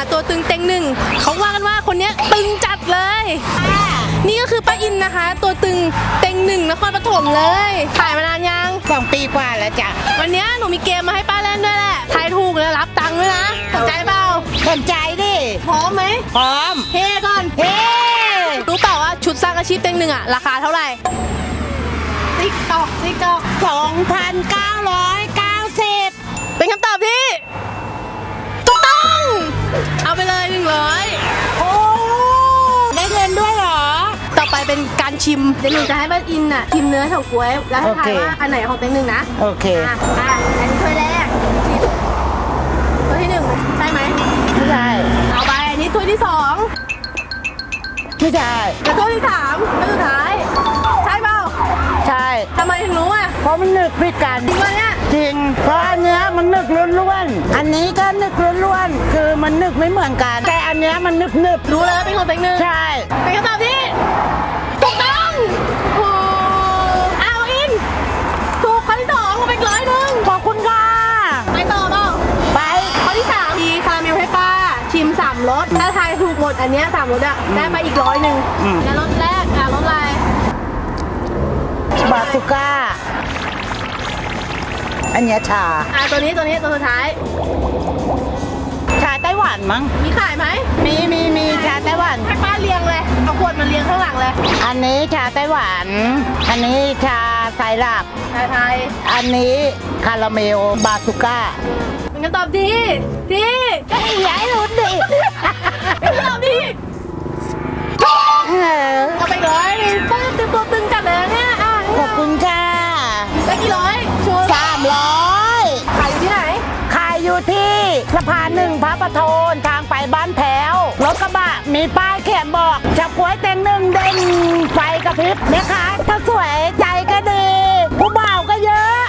าตัวตึงเต็งหนึ่งเขาว่ากันว่าคนเนี้ยตึงจัดเลย นี่ก็คือป้าอินนะคะ ตัวตึงเต็งหนึ่งนครปฐมเลยขายมานานยังสองปีกว่าแล้วจ้ะวันเนี้ยหนูมีเกมมาให้ป้าเล่นด้วยแหละทายถูกแล้วรับตังค์ด้วยนะสนใจเปล่าสนใจดิพร้อมไหมพร้อมเฮ้ก่อนเฮ้รู้เปล่าว่าชุดสร้างอาชีพเต็งหนึ่งอะราคาเท่าไหร่ติ๊กตอกติ๊กตอกสองพันเก้าร้อย เป็นการชิม เดี๋ยวหนูจะให้ป้าอินน่ะชิมเนื้อเฉาก๊วย แล้วให้ทายโอเคว่าอันไหนของเต็งหนึ่งนะโอเคอะอะอันนี้ถ้วยแรกชิมถ้วยที่หนึ่งใช่ไหมไม่ใช่เอาไปอันนี้ถ้วยที่สองไม่ใช่แล้วถ้วยที่สามถ้วยสุดท้าย ใช่เปล่าใช่ทำไมถึงรู้อะเพราะมันนึกพิกันจริงปะเนี่ยจริงเพราะอันเนี้ยมันนึกล้วนๆอันนี้ก็นึกล้วนๆคือมันนึกไม่เหมือนกัน แต่อันเนี้ยมันนึกนึกรู้เลยว่าเป็นของเต็งหนึ่งใช่เป็นคำตอบที่ถูกต้อง โอ้เอาอิน ถูกข้อที่สองเอาไปอีกร้อยหนึ่งขอบคุณค่ะ ไปต่อเปล่าไปข้อที่สามมีคาราเมลให้ป้า ชิมสามรสถ้าทายถูกหมดอันเนี้ยสามรสอะได้ไปอีกร้อยหนึ่งแล้วรสแรกอะรสอะไรบาสุก้า อันเนี้ยชา อะตัวนี้ตัวนี้ตัวสุดท้าย ชาไต้หวันมั้ง มีขายไหม มี อันนี้ชาไต้หวัน อันนี้ชาไซรัปทายทายอันนี้คาราเมลบาสุก้าเป็นคำตอบที่ที่ก็ย้ายรุ่นดิเป็นคำตอบที่เออเอาไปอีกร้อยหนึ่งป้าตึงตัวตึงจัดเลยนะเนี่ยอะขอบคุณค่ะได้กี่ร้อยชัวร์สามร้อยขายอยู่ที่ไหน ขายอยู่ที่สะพานหนึ่งพระประโทนทางไปบ้านแพ้วรถกระบะมีป้ายเระพริบแม่ค้าถ้าสวยใจก็ดี ผู้บ่าวก็เยอะ